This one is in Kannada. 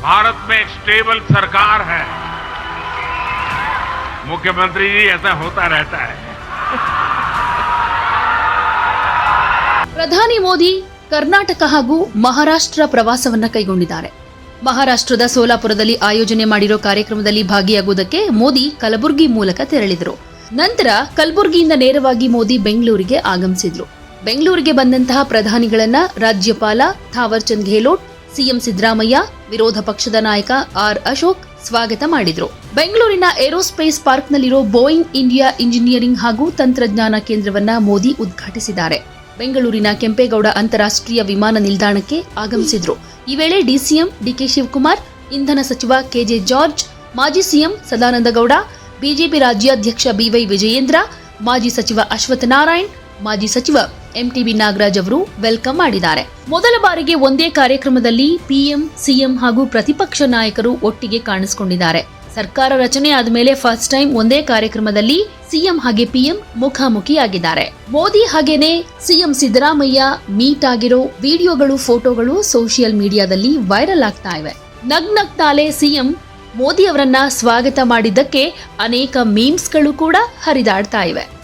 भारत में एक स्टेबल सरकार है मुख्यमंत्री जी ऐसा होता रहता है ಪ್ರಧಾನಿ ಮೋದಿ ಕರ್ನಾಟಕ ಹಾಗೂ ಮಹಾರಾಷ್ಟ್ರ ಪ್ರವಾಸವನ್ನ ಕೈಗೊಂಡಿದ್ದಾರೆ ಮಹಾರಾಷ್ಟ್ರದ ಸೋಲಾಪುರದಲ್ಲಿ ಆಯೋಜನೆ ಮಾಡಿರೋ ಕಾರ್ಯಕ್ರಮದಲ್ಲಿ ಭಾಗಿಯಾಗುವುದಕ್ಕೆ ಮೋದಿ ಕಲಬುರಗಿ ಮೂಲಕ ತೆರಳಿದರು ನಂತರ ಕಲಬುರಗಿಯಿಂದ ನೇರವಾಗಿ ಮೋದಿ ಬೆಂಗಳೂರಿಗೆ ಆಗಮಿಸಿದ್ರು ಬೆಂಗಳೂರಿಗೆ ಬಂದಂತಹ ಪ್ರಧಾನಿಗಳನ್ನ ರಾಜ್ಯಪಾಲ ಥಾವರ್ ಚಂದ್ ಗೆಹ್ಲೋಟ್ ಸಿಎಂ ಸಿದ್ದರಾಮಯ್ಯ, ವಿರೋಧ ಪಕ್ಷದ ನಾಯಕ ಆರ್ ಅಶೋಕ್ ಸ್ವಾಗತ ಮಾಡಿದರು. ಬೆಂಗಳೂರಿನ ಏರೋಸ್ಪೇಸ್ ಪಾರ್ಕ್ನಲ್ಲಿರೋ ಬೋಯಿಂಗ್ ಇಂಡಿಯಾ ಇಂಜಿನಿಯರಿಂಗ್ ಹಾಗೂ ತಂತ್ರಜ್ಞಾನ ಕೇಂದ್ರವನ್ನ ಮೋದಿ ಉದ್ಘಾಟಿಸಿದ್ದಾರೆ. ಬೆಂಗಳೂರಿನ ಕೆಂಪೇಗೌಡ ಅಂತಾರಾಷ್ಟ್ರೀಯ ವಿಮಾನ ನಿಲ್ದಾಣಕ್ಕೆ ಆಗಮಿಸಿದ್ರು. ಈ ವೇಳೆ ಡಿಸಿಎಂ ಡಿಕೆ ಶಿವಕುಮಾರ್, ಇಂಧನ ಸಚಿವ ಕೆಜೆ ಜಾರ್ಜ್, ಮಾಜಿ ಸಿಎಂ ಸದಾನಂದ ಗೌಡ, ಬಿಜೆಪಿ ರಾಜ್ಯಾಧ್ಯಕ್ಷ ಬಿವೈ ವಿಜಯೇಂದ್ರ, ಮಾಜಿ ಸಚಿವ ಅಶ್ವಥ್ ನಾರಾಯಣ್, ಮಾಜಿ ಸಚಿವ ಎಂಟಿಬಿ ನಾಗರಾಜ್ ಅವರು ವೆಲ್ಕಮ್ ಮಾಡಿದ್ದಾರೆ. ಮೊದಲ ಬಾರಿಗೆ ಒಂದೇ ಕಾರ್ಯಕ್ರಮದಲ್ಲಿ ಪಿಎಂ, ಸಿಎಂ ಹಾಗೂ ಪ್ರತಿಪಕ್ಷ ನಾಯಕರು ಒಟ್ಟಿಗೆ ಕಾಣಿಸಿಕೊಂಡಿದ್ದಾರೆ. ಸರ್ಕಾರ ರಚನೆ ಆದ್ಮೇಲೆ ಫಸ್ಟ್ ಟೈಮ್ ಒಂದೇ ಕಾರ್ಯಕ್ರಮದಲ್ಲಿ ಸಿಎಂ ಹಾಗೆ ಪಿಎಂ ಮುಖಾಮುಖಿಯಾಗಿದ್ದಾರೆ. ಮೋದಿ ಹಾಗೇನೆ ಸಿಎಂ ಸಿದ್ದರಾಮಯ್ಯ, ಮೀಟ್ ಆಗಿರೋ ವಿಡಿಯೋಗಳು, ಫೋಟೋಗಳು ಸೋಷಿಯಲ್ ಮೀಡಿಯಾದಲ್ಲಿ ವೈರಲ್ ಆಗ್ತಾ ಇವೆ. ನಗ್ ನಗ್ತಾಲೆ ಸಿಎಂ ಮೋದಿ ಅವರನ್ನ ಸ್ವಾಗತ ಮಾಡಿದ್ದಕ್ಕೆ ಅನೇಕ ಮೀಮ್ಸ್ಗಳು ಕೂಡ ಹರಿದಾಡ್ತಾ ಇವೆ.